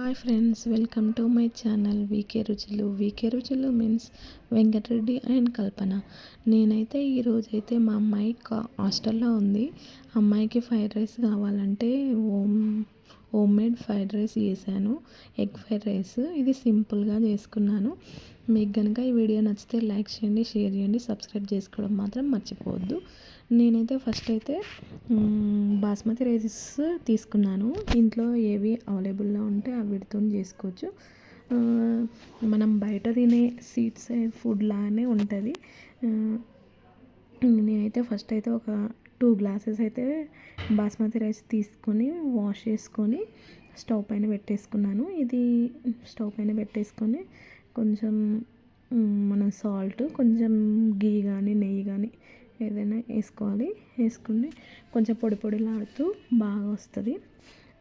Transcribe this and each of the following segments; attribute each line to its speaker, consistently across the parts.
Speaker 1: hi friends welcome to my channel VK రుచులు VK రుచులు means Venkatareddy and కల్పన నేనైతే ఈరోజైతే మా అమ్మాయి హాస్టల్లో ఉంది అమ్మాయికి ఫ్రైడ్ రైస్ కావాలంటే home home made fried rice చేశాను ఎగ్ ఫ్రైడ్ రైస్ ఇది సింపుల్గా చేసుకున్నాను మీకు కనుక ఈ వీడియో నచ్చితే లైక్ చేయండి షేర్ చేయండి సబ్స్క్రైబ్ చేసుకోవడం మాత్రం మర్చిపోవద్దు నేనైతే ఫస్ట్ అయితే బాస్మతి రైస్ తీసుకున్నాను ఇంట్లో ఏవి అవైలబుల్లో ఉంటే అవి విడుతూ చేసుకోవచ్చు మనం బయట తినే సీడ్స్ ఫుడ్ లానే ఉంటుంది నేనైతే ఫస్ట్ అయితే ఒక టూ గ్లాసెస్ అయితే బాస్మతి రైస్ తీసుకొని వాష్ చేసుకొని స్టవ్ పైన పెట్టేసుకున్నాను ఇది స్టవ్ పైన పెట్టేసుకొని కొంచెం మన సాల్ట్ కొంచెం గీ కానీ నెయ్యి కానీ ఏదైనా వేసుకోవాలి వేసుకుని కొంచెం పొడి పొడిలాడుతూ బాగా వస్తుంది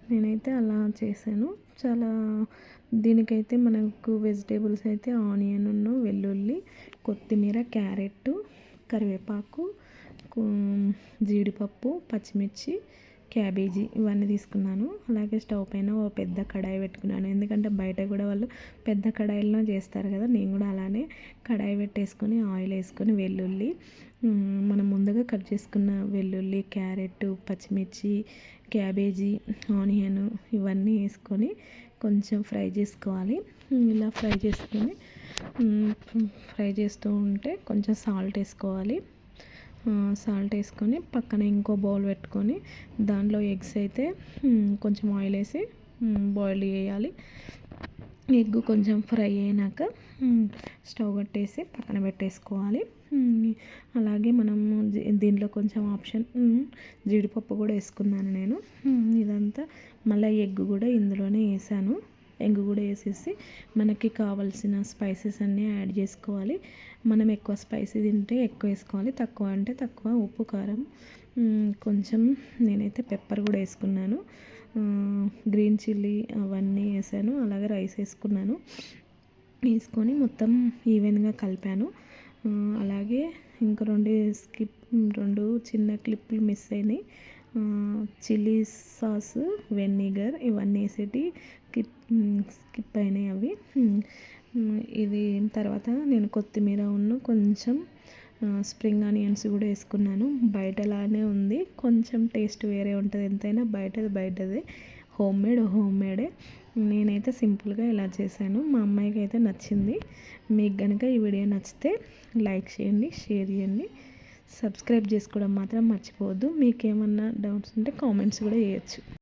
Speaker 1: నేనైతే అలా చేశాను చాలా దీనికైతే మనకు వెజిటేబుల్స్ అయితే ఆనియన్ వెల్లుల్లి కొత్తిమీర క్యారెట్ కరివేపాకు జీడిపప్పు పచ్చిమిర్చి క్యాబేజీ ఇవన్నీ తీసుకున్నాను అలాగే స్టవ్ పైన ఓ పెద్ద కడాయి పెట్టుకున్నాను ఎందుకంటే బయట కూడా వాళ్ళు పెద్ద కడాయిలో చేస్తారు కదా నేను కూడా అలానే కడాయి పెట్టేసుకొని ఆయిల్ వేసుకొని వెల్లుల్లి మనం ముందుగా కట్ చేసుకున్న వెల్లుల్లి క్యారెట్ పచ్చిమిర్చి క్యాబేజీ ఆనియన్ ఇవన్నీ వేసుకొని కొంచెం ఫ్రై చేసుకోవాలి ఇలా ఫ్రై చేసుకొని ఫ్రై చేస్తూ ఉంటే కొంచెం సాల్ట్ వేసుకోవాలి సాల్ట్ వేసుకొని పక్కన ఇంకో బౌల్ పెట్టుకొని దాంట్లో ఎగ్స్ అయితే కొంచెం ఆయిల్ వేసి బాయిల్ చేయాలి ఎగ్ కొంచెం ఫ్రై అయినాక స్టవ్ కట్టేసి పక్కన పెట్టేసుకోవాలి అలాగే మనం దీంట్లో కొంచెం ఆప్షన్ జీడిపప్పు కూడా వేసుకున్నాను నేను ఇదంతా మళ్ళీ ఎగ్ కూడా ఇందులోనే వేసాను ఎగ్ కూడా వేసేసి మనకి కావాల్సిన స్పైసెస్ అన్నీ యాడ్ చేసుకోవాలి మనం ఎక్కువ స్పైసీ తింటే ఎక్కువ వేసుకోవాలి తక్కువ అంటే తక్కువ ఉప్పు కారం కొంచెం నేనైతే పెప్పర్ కూడా వేసుకున్నాను గ్రీన్ చిల్లీ అవన్నీ వేసాను అలాగే రైస్ వేసుకున్నాను వేసుకొని మొత్తం ఈవెన్గా కలిపాను అలాగే ఇంకా రెండు స్కిప్ రెండు చిన్న క్లిప్పులు మిస్ అయినాయి చిల్లీ సాస్ వెనిగర్ ఇవన్నీ వేసేటి స్కిప్ స్కిప్ అయినాయి అవి ఇది తర్వాత నేను కొత్తిమీర ఉన్న కొంచెం స్ప్రింగ్ ఆనియన్స్ కూడా వేసుకున్నాను బయటలానే ఉంది కొంచెం టేస్ట్ వేరే ఉంటుంది ఎంతైనా బయటది బయటది హోమ్ మేడ్ హోమ్ మేడే నేనైతే సింపుల్గా ఇలా చేశాను మా అమ్మాయికి అయితే నచ్చింది మీకు కనుక ఈ వీడియో నచ్చితే లైక్ చేయండి షేర్ చేయండి సబ్స్క్రైబ్ చేసుకోవడం మాత్రం మర్చిపోవద్దు మీకేమన్నా డౌట్స్ ఉంటే కామెంట్స్ కూడా చేయొచ్చు